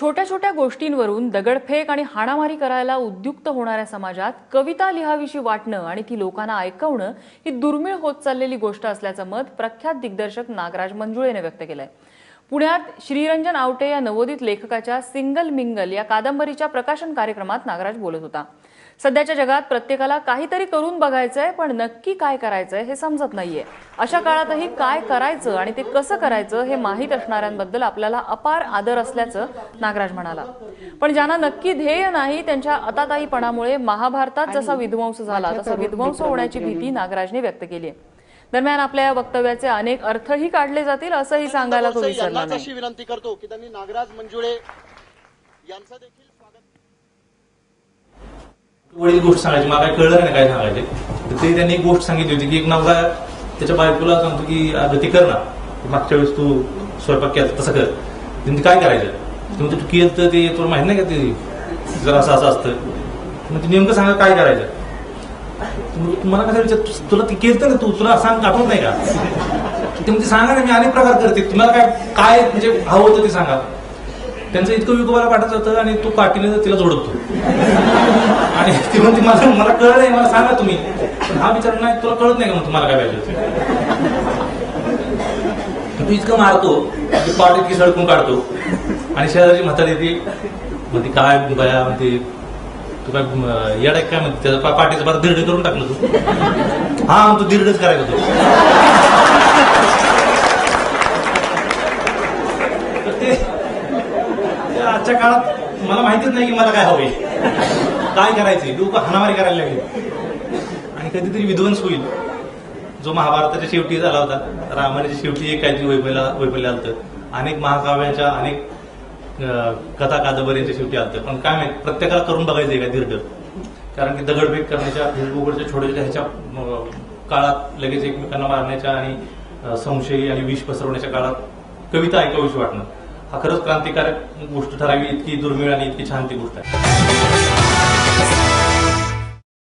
छोट्या छोट्या गोष्टींवरून दगडफेक आणि हाणामारी करायला उद्युक्त होणाऱ्या समाजात कविता लिहावीशी वाटणं आणि ती लोकांना ऐकवणं ही दुर्मिळ होत चाललेली गोष्ट असल्याचं मत प्रख्यात दिग्दर्शक नागराज मंजुळेने व्यक्त केलंय. पुण्यात श्रीरंजन आवटे या नवोदित लेखकाच्या सिंगल मिंगल या कादंबरीच्या प्रकाशन कार्यक्रमात नागराज बोलत होता. सध्याच्या जगात प्रत्येकाला काहीतरी करून बघायचंय पण नक्की काय करायचंय हे समजत नाहीये. अशा काळातही काय करायचं आणि ते कसं करायचं हे माहीत असणाऱ्यांबद्दल आपल्याला अपार आदर असल्याचं नागराज म्हणाला. पण ज्यांना नक्की ध्येय नाही त्यांच्या अताताईपणामुळे महाभारतात जसा विध्वंस झाला तसा विध्वंस होण्याची भीती नागराजने व्यक्त केली आहे दरम्यान आपल्या या वक्तव्याचे अनेक अर्थही काढले जातील असंही सांगायला तो विसरला यांनाच नाही. अशी विनंती करतो की त्यांनी नागराज मंजुळे यांचं देखील स्वागत वडील गोष्ट सांगायची मला काय कळलं नाही काय सांगायचे? तर ते त्यांनी एक गोष्ट सांगितली होती की एक नवरा त्याच्या बायकोला सांगतो की अगं ते कर ना. मागच्या वेळेस तू स्वयंपाक केला तसं कर. त्यांनी काय करायचं? मग तू केलं तर ते तुला माहीत नाही का ते? जरा असं असं असतं. मग ते नेमकं सांगा काय करायचं? तुम्हाला कसं विचार तुला ते केलं ना तू? तुला सांग आठवत नाही का? ते म्हणजे सांगा ना मी अनेक प्रकार करते. तुम्हाला काय काय म्हणजे हवं होतं ते सांगा. त्यांचं इतकं विकोबाला पाठत जातं आणि तो काठीने तिला जोडतो. आणि ती म्हणते मला मला कळलं नाही मला सांगा तुम्ही. पण हा विचार नाही तुला कळत नाही का मग तुम्हाला काय पाहिजे तू इतकं मारतो की पाठ इतकी सडकून काढतो. आणि शेजारची म्हातारी येते म्हणते काय बया? म्हणते तू काय अं, येडा काय म्हणते त्याचा पा- पाठीचं बार दीर्घ करून टाकलं तू. हा तू दीर्डच करायचा तो तर ते ते आजच्या काळात मला माहितीच नाही की मला काय हवे काय करायचंय? लोक हाणामारी करायला लागले. आणि कधीतरी विध्वंस होईल. जो महाभारताच्या शेवटी झाला होता रामायणाच्या शेवटी एक काहीतरी वैफल्य वैफल्य आलतं. अनेक महाकाव्याच्या अनेक कथा कादंबरीच्या शेवटी आलते. पण काय माहिती प्रत्येकाला करून बघायचं का दीर्घ? कारण की दगडफेक करण्याच्या फेसबुकवरच्या छोट्या छोट्या ह्याच्या काळात लगेच एकमेकांना मारण्याच्या आणि संशयी आणि विष पसरवण्याच्या काळात कविता ऐकावीशी वाटणं. हा खरंच क्रांतिकारक गोष्ट ठरावी इतकी दुर्मिळ आणि इतकी छान ती गोष्ट आहे.